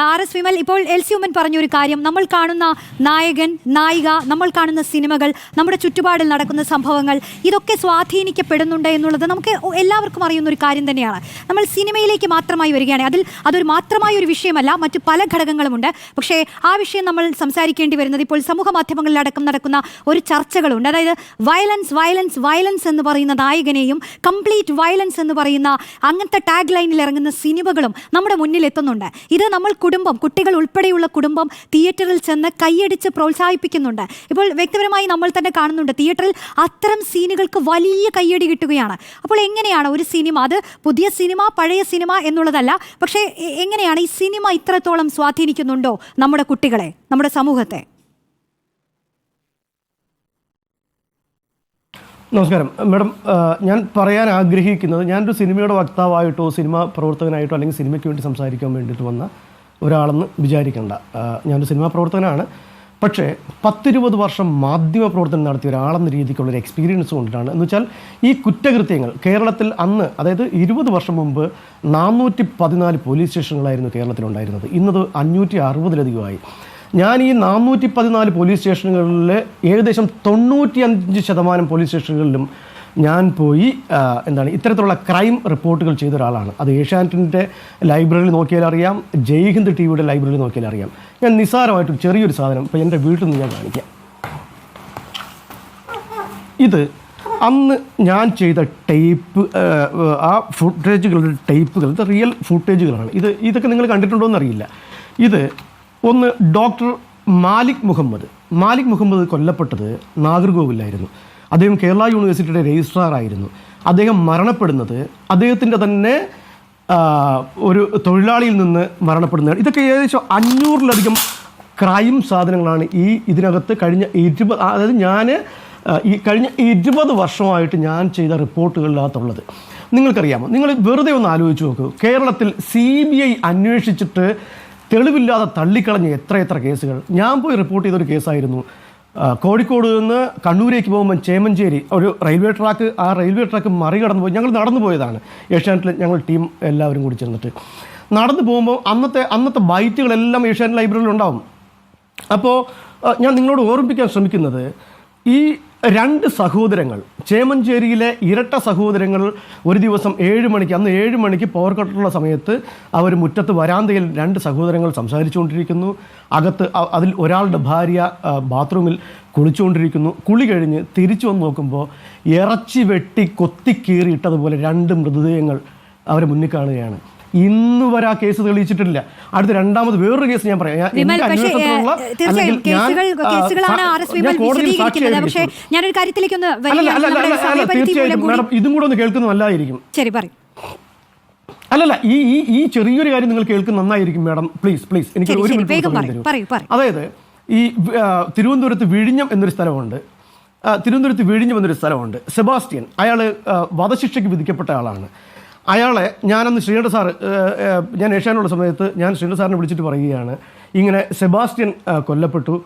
R S Vimal ഇപ്പോൾ L C Oommen പറഞ്ഞ ഒരു കാര്യം. നമ്മൾ കാണുന്ന നായകൻ നായിക നമ്മൾ കാണുന്ന സിനിമകൾ നമ്മുടെ ചുറ്റുപാടിൽ നടക്കുന്ന സംഭവങ്ങൾ ഇതൊക്കെ സ്വാധീനിക്കപ്പെടുന്നുണ്ട് എന്നുള്ളത് നമുക്ക് എല്ലാവർക്കും അറിയുന്ന ഒരു കാര്യം തന്നെയാണ്. നമ്മൾ സിനിമയിലേക്ക് മാത്രമായി വരികയാണ് അതിൽ അതൊരു മാത്രമായ ഒരു വിഷയമല്ല മറ്റു പല ഘടകങ്ങളുമുണ്ട്. പക്ഷേ ആ വിഷയം നമ്മൾ സംസാരിക്കേണ്ടി വരുന്നത് ഇപ്പോൾ സമൂഹ മാധ്യമങ്ങളിലടക്കം നടക്കുന്ന ഒരു ചർച്ചകളുണ്ട്. അതായത് വയലൻസ് വയലൻസ് വയലൻസ് എന്ന് പറയുന്ന നായകനെയും കംപ്ലീറ്റ് വയലൻസ് എന്ന് പറയുന്ന അങ്ങനത്തെ ടാഗ് ലൈനിൽ ഇറങ്ങുന്ന സിനിമകളും നമ്മുടെ മുന്നിൽ എത്തുന്നുണ്ട് ഇത് നമ്മൾ കുടുംബം കുട്ടികൾ ഉൾപ്പെടെയുള്ള കുടുംബം തിയേറ്ററിൽ ചെന്ന് കൈയടിച്ച് പ്രോത്സാഹിപ്പിക്കുന്നുണ്ട്. ഇപ്പോൾ വ്യക്തിപരമായി നമ്മൾ തന്നെ കാണുന്നുണ്ട് തിയേറ്ററിൽ അത്തരം സീനുകൾക്ക് വലിയ കൈയടി കിട്ടുകയാണ്. അപ്പോൾ എങ്ങനെയാണ് ഒരു സിനിമ? അത് പുതിയ സിനിമ പഴയ സിനിമ എന്നുള്ളതല്ല പക്ഷേ എങ്ങനെയാണ് ഈ സിനിമ ഇത്രത്തോളം സ്വാധീനിക്കുന്നുണ്ടോ നമ്മുടെ കുട്ടികളെ നമ്മുടെ സമൂഹത്തെ? നമസ്കാരം. മാഡം ഞാൻ പറയാൻ ആഗ്രഹിക്കുന്നത് ഞാനൊരു സിനിമയുടെ വക്താവായിട്ടോ സിനിമ പ്രവർത്തകനായിട്ടോ അല്ലെങ്കിൽ സിനിമയ്ക്ക് വേണ്ടി സംസാരിക്കാൻ വേണ്ടിയിട്ട് വന്ന ഒരാളെന്ന് വിചാരിക്കേണ്ട. ഞാനൊരു സിനിമാ പ്രവർത്തകനാണ്. പക്ഷേ പത്തിരുപത് വർഷം മാധ്യമ പ്രവർത്തനം നടത്തിയ ഒരാളെന്ന രീതിക്കുള്ള ഒരു എക്സ്പീരിയൻസ് കൊണ്ടിട്ടാണ്. എന്ന് വെച്ചാൽ ഈ കുറ്റകൃത്യങ്ങൾ കേരളത്തിൽ അന്ന് അതായത് ഇരുപത് വർഷം മുമ്പ് നാനൂറ്റി പതിനാല് പോലീസ് സ്റ്റേഷനുകളായിരുന്നു കേരളത്തിലുണ്ടായിരുന്നത്. ഇന്നത് അഞ്ഞൂറ്റി അറുപതിലധികമായി ഞാൻ ഈ നാനൂറ്റി പതിനാല് പോലീസ് സ്റ്റേഷനുകളിൽ ഏകദേശം തൊണ്ണൂറ്റി അഞ്ച് ശതമാനം പോലീസ് സ്റ്റേഷനുകളിലും ഞാൻ പോയി എന്താണ് ഇത്തരത്തിലുള്ള ക്രൈം റിപ്പോർട്ടുകൾ ചെയ്ത ഒരാളാണ്. അത് ഏഷ്യാനെറ്റിന്റെ ലൈബ്രറിയിൽ നോക്കിയാൽ അറിയാം ജയ്ഹിന്ദ് ടി വിയുടെ ലൈബ്രറിയിൽ നോക്കിയാൽ അറിയാം. ഞാൻ നിസ്സാരമായിട്ട് ചെറിയൊരു സാധനം ഇപ്പോൾ എന്റെ വീട്ടിൽ നിന്ന് ഞാൻ കാണിക്കാം. ഇത് അന്ന് ഞാൻ ചെയ്ത ടേപ്പ് ആ ഫുട്ടേജുകളുടെ ടേപ്പുകൾ ഇത് റിയൽ ഫുട്ടേജുകളാണ് ഇത് ഇതൊക്കെ നിങ്ങൾ കണ്ടിട്ടുണ്ടോ എന്നറിയില്ല ഇത് ഒന്ന് ഡോക്ടർ മാലിക് മുഹമ്മദ്. മാലിക് മുഹമ്മദ് കൊല്ലപ്പെട്ടത് നാഗർകോവിലായിരുന്നു. അദ്ദേഹം കേരള യൂണിവേഴ്സിറ്റിയുടെ രജിസ്ട്രാർ ആയിരുന്നു. അദ്ദേഹം മരണപ്പെടുന്നത് അദ്ദേഹത്തിന്റെ തന്നെ ഒരു തൊഴിലാളിയിൽ നിന്ന് മരണപ്പെടുന്നത് ഇതൊക്കെ ഏകദേശം അഞ്ഞൂറിലധികം ക്രൈം സാധനങ്ങളാണ് ഈ ഇതിനകത്ത് കഴിഞ്ഞ ഇരുപത് അതായത് ഞാൻ ഈ കഴിഞ്ഞ ഇരുപത് വർഷമായിട്ട് ഞാൻ ചെയ്ത റിപ്പോർട്ടുകളിനകത്തുള്ളത്. നിങ്ങൾക്കറിയാമോ? നിങ്ങൾ വെറുതെ ഒന്ന് ആലോചിച്ച് നോക്കൂ. കേരളത്തിൽ സി ബി ഐ അന്വേഷിച്ചിട്ട് തെളിവില്ലാതെ തള്ളിക്കളഞ്ഞ എത്ര എത്ര കേസുകൾ? ഞാൻ പോയി റിപ്പോർട്ട് ചെയ്തൊരു കേസായിരുന്നു. കോഴിക്കോട് നിന്ന് കണ്ണൂരേക്ക് പോകുമ്പോൾ ചേമഞ്ചേരി ഒരു റെയിൽവേ ട്രാക്ക് ആ റെയിൽവേ ട്രാക്ക് മറികടന്ന് പോയി. ഞങ്ങൾ നടന്നു പോയതാണ്. ഏഷ്യാനെറ്റിൽ ഞങ്ങൾ ടീം എല്ലാവരും കൂടി ചേർന്നിട്ട് നടന്നു പോകുമ്പോൾ അന്നത്തെ അന്നത്തെ ബൈറ്റുകളെല്ലാം ഏഷ്യാനെറ്റ് ലൈബ്രറിയിൽ ഉണ്ടാവും അപ്പോൾ ഞാൻ നിങ്ങളോട് ഓർമ്മിപ്പിക്കാൻ ശ്രമിക്കുന്നത് ഈ രണ്ട് സഹോദരങ്ങൾ. ചേമഞ്ചേരിയിലെ ഇരട്ട സഹോദരങ്ങൾ ഒരു ദിവസം ഏഴ് മണിക്ക് അന്ന് ഏഴ് മണിക്ക് പവർ സമയത്ത് അവർ മുറ്റത്ത് വരാന്തയിൽ രണ്ട് സഹോദരങ്ങൾ സംസാരിച്ചുകൊണ്ടിരിക്കുന്നു. അകത്ത് അതിൽ ഒരാളുടെ ഭാര്യ ബാത്റൂമിൽ കുളിച്ചുകൊണ്ടിരിക്കുന്നു. കുളി കഴിഞ്ഞ് തിരിച്ചു വന്ന് നോക്കുമ്പോൾ ഇറച്ചി വെട്ടി കൊത്തിക്കീറിയിട്ടതുപോലെ രണ്ട് മൃതദേഹങ്ങൾ അവരെ മുന്നിൽ കാണുകയാണ്. ഇന്ന് വരെ ആ കേസ് തെളിയിച്ചിട്ടില്ല. അടുത്ത രണ്ടാമത് വേറൊരു കേസ് ഞാൻ പറയാം. ഇതും കൂടെ ഒന്ന് കേൾക്കുന്നത് നല്ലതായിരിക്കും. ശരി പറയും. അല്ലല്ല ഈ ഈ ഈ ചെറിയൊരു കാര്യം നിങ്ങൾ കേൾക്കുന്ന നന്നായിരിക്കും മാഡം. Please please. എനിക്ക് ഒരു മിനിറ്റ്. അതായത് ഈ തിരുവനന്തപുരത്ത് വിഴിഞ്ഞം എന്നൊരു സ്ഥലമുണ്ട്. തിരുവനന്തപുരത്ത് വിഴിഞ്ഞം എന്നൊരു സ്ഥലമുണ്ട്. സെബാസ്റ്റ്യൻ. അയാൾ വധശിക്ഷയ്ക്ക് വിധിക്കപ്പെട്ട ആളാണ്. അയാളെ ഞാനന്ന് ശ്രീകണ്ഠ സാറ് ഞാൻ ഏഷ്യാനുള്ള സമയത്ത് ഞാൻ ശ്രീകണ്ഠ സാറിനെ വിളിച്ചിട്ട് പറയുകയാണ്. ഇങ്ങനെ സെബാസ്റ്റ്യൻ കൊല്ലപ്പെട്ടു.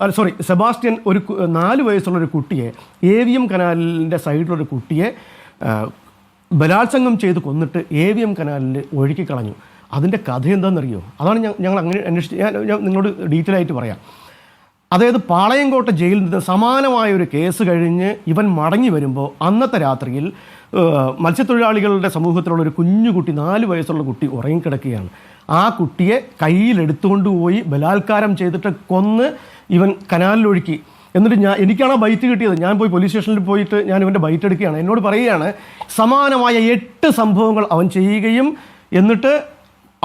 അല്ല സോറി സെബാസ്റ്റ്യൻ ഒരു നാല് വയസ്സുള്ള ഒരു കുട്ടിയെ എ വി എം കനാലിന്റെ സൈഡിലൊരു കുട്ടിയെ ബലാത്സംഗം ചെയ്ത് കൊന്നിട്ട് എ വി എം കനാലിൽ ഒഴുക്കി കളഞ്ഞു. അതിന്റെ കഥ എന്താണെന്നറിയോ അതാണ് ഞങ്ങൾ അങ്ങനെ അന്വേഷിച്ച് ഞാൻ നിങ്ങളോട് ഡീറ്റെയിൽ ആയിട്ട് പറയാം. അതായത് പാളയംകോട്ട ജയിലിൽ നിന്ന് സമാനമായ ഒരു കേസ് കഴിഞ്ഞ് ഇവൻ മടങ്ങി വരുമ്പോൾ അന്നത്തെ രാത്രിയിൽ മത്സ്യത്തൊഴിലാളികളുടെ സമൂഹത്തിലുള്ള ഒരു കുഞ്ഞു കുട്ടി നാല് വയസ്സുള്ള കുട്ടി ഉറങ്ങിക്കിടക്കുകയാണ്. ആ കുട്ടിയെ കയ്യിലെടുത്തുകൊണ്ട് പോയി ബലാത്കാരം ചെയ്തിട്ട് കൊന്ന് ഇവൻ കനാലിലൊഴുക്കി. എന്നിട്ട് ഞാൻ എനിക്കാണ് ആ ബൈറ്റ് കിട്ടിയത്. ഞാൻ പോയി പോലീസ് സ്റ്റേഷനിൽ പോയിട്ട് ഞാൻ ഇവന്റെ ബൈറ്റ് എടുക്കുകയാണ്. എന്നോട് പറയുകയാണ് സമാനമായ എട്ട് സംഭവങ്ങൾ അവൻ ചെയ്യുകയും എന്നിട്ട്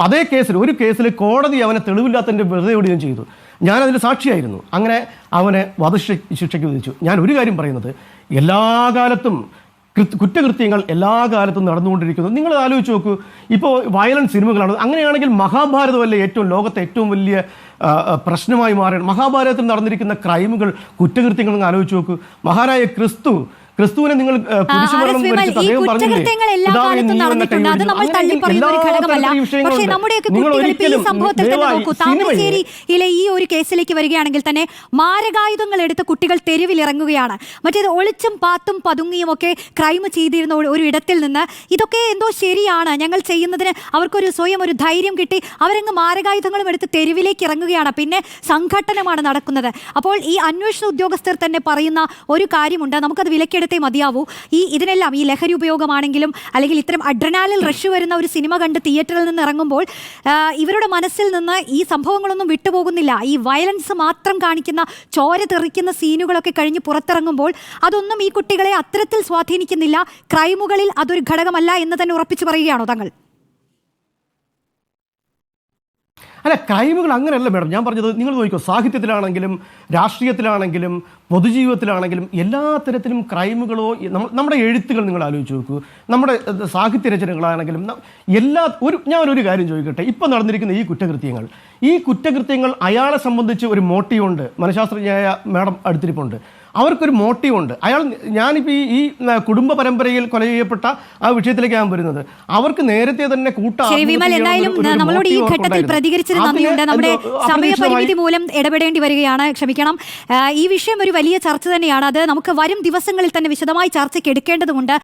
അതേ കേസിൽ ഒരു കേസിൽ കോടതി അവനെ തെളിവില്ലാത്തതിന്റെ വെറുതെ വിടുകയും ചെയ്തു. അതിൽ സാക്ഷിയായിരുന്നു. അങ്ങനെ അവനെ വധശിക്ഷ ശിക്ഷയ്ക്ക് വിധിച്ചു. ഞാൻ ഒരു കാര്യം പറയുന്നത്. എല്ലാ കാലത്തും കൃത്യ- കുറ്റകൃത്യങ്ങൾ എല്ലാ കാലത്തും നടന്നുകൊണ്ടിരിക്കുന്നു. നിങ്ങൾ ആലോചിച്ച് നോക്കൂ. ഇപ്പോൾ വയലൻസ് സിനിമകളാണ്. അങ്ങനെയാണെങ്കിൽ മഹാഭാരതമല്ലേ ഏറ്റവും ലോകത്തെ ഏറ്റവും വലിയ പ്രശ്നമായി മാറുകയാണ് മഹാഭാരതത്തിൽ നടന്നിരിക്കുന്ന ക്രൈമുകൾ കുറ്റകൃത്യങ്ങൾ ആലോചിച്ച് നോക്കൂ. മഹാനായ ക്രിസ്തു ക്രിസ്തുവിനെ നിങ്ങൾ കുരിശുമരണം. ഈ അദ്ദേഹം പറഞ്ഞില്ലേ, ഈ ഒരു കേസിലേക്ക് വരികയാണെങ്കിൽ തന്നെ മാരകായുധങ്ങൾ എടുത്ത് കുട്ടികൾ തെരുവിലിറങ്ങുകയാണ് മറ്റേത് ഒളിച്ചും പാത്തും പതുങ്ങിയും ഒക്കെ ക്രൈം ചെയ്തിരുന്ന ഒരു- ഇടത്തിൽ നിന്ന് ഇതൊക്കെ എന്തോ ശരിയാണ്. ഞങ്ങൾ ചെയ്യുന്നതിന് അവർക്കൊരു സ്വയം ഒരു ധൈര്യം കിട്ടി. അവരങ്ങ് മാരകായുധങ്ങളും എടുത്ത് തെരുവിലേക്ക് ഇറങ്ങുകയാണ്. പിന്നെ സംഘട്ടനമാണ് നടക്കുന്നത്. അപ്പോൾ ഈ അന്വേഷണ ഉദ്യോഗസ്ഥർ തന്നെ പറയുന്ന ഒരു കാര്യമുണ്ട്. നമുക്കത് വിലക്കെടുത്തേ മതിയാവൂ. ഈ ഇതിനെല്ലാം ഈ ലഹരി ഉപയോഗമാണെങ്കിലും അല്ലെങ്കിൽ ഇത്തരം അഡ്രനാലിൽ റഷ് വരുന്ന ഒരു സിനിമ കണ്ട് തിയേറ്ററിൽ നിന്ന് ഇറങ്ങുമ്പോൾ ഇവരുടെ മനസ്സിൽ നിന്ന് ഈ സംഭവങ്ങളൊന്നും വിട്ടുപോകുന്നില്ല. ഈ വയലൻസ് മാത്രം കാണിക്കുന്ന ചോര തെറിക്കുന്ന സീനുകളൊക്കെ കഴിഞ്ഞ് പുറത്തിറങ്ങുമ്പോൾ അതൊന്നും ഈ കുട്ടികളെ അത്തരത്തിൽ സ്വാധീനിക്കുന്നില്ല. ക്രൈമുകളിൽ അതൊരു ഘടകമല്ല എന്ന് തന്നെ ഉറപ്പിച്ചു പറയുകയാണോ തങ്ങൾ അല്ല ക്രൈമുകൾ അങ്ങനെയല്ല മേഡം. ഞാൻ പറഞ്ഞത് നിങ്ങൾ നോക്കിക്കോ സാഹിത്യത്തിലാണെങ്കിലും രാഷ്ട്രീയത്തിലാണെങ്കിലും പൊതുജീവിതത്തിലാണെങ്കിലും എല്ലാ തരത്തിലും ക്രൈമുകളോ നമ്മുടെ എഴുത്തുകൾ നിങ്ങൾ ആലോചിച്ച് നോക്കൂ. നമ്മുടെ സാഹിത്യ രചനകളാണെങ്കിലും എല്ലാ ഒരു ഞാൻ ഒരു കാര്യം ചോദിക്കട്ടെ. ഇപ്പം നടന്നിരിക്കുന്ന ഈ കുറ്റകൃത്യങ്ങൾ ഈ കുറ്റകൃത്യങ്ങൾ അയാളെ സംബന്ധിച്ച് ഒരു മോട്ടീവുണ്ട്. മനഃശാസ്ത്രജ്ഞയായ മാഡം അടുത്തിരിപ്പുണ്ട്. അവർക്കൊരു മോട്ടീവുണ്ട്. അയാൾ ഞാനിപ്പോൾ ഈ ഈ കുടുംബ പരമ്പരയിൽ കൊല ചെയ്യപ്പെട്ട ആ വിഷയത്തിലേക്ക് ഞാൻ വരുന്നത്. അവർക്ക് നേരത്തെ തന്നെ നമ്മളോട് ഈ ഘട്ടത്തിൽ. പ്രതികരിച്ചത് നന്ദിയുണ്ട് നമ്മുടെ സമയപരിമിതി മൂലം ഇടപെടേണ്ടി വരികയാണ്. ക്ഷമിക്കണം. ഈ വിഷയം ഒരു വലിയ ചർച്ച തന്നെയാണ്. അത് നമുക്ക് വരും ദിവസങ്ങളിൽ തന്നെ വിശദമായി ചർച്ചയ്ക്ക് എടുക്കേണ്ടതുണ്ട്.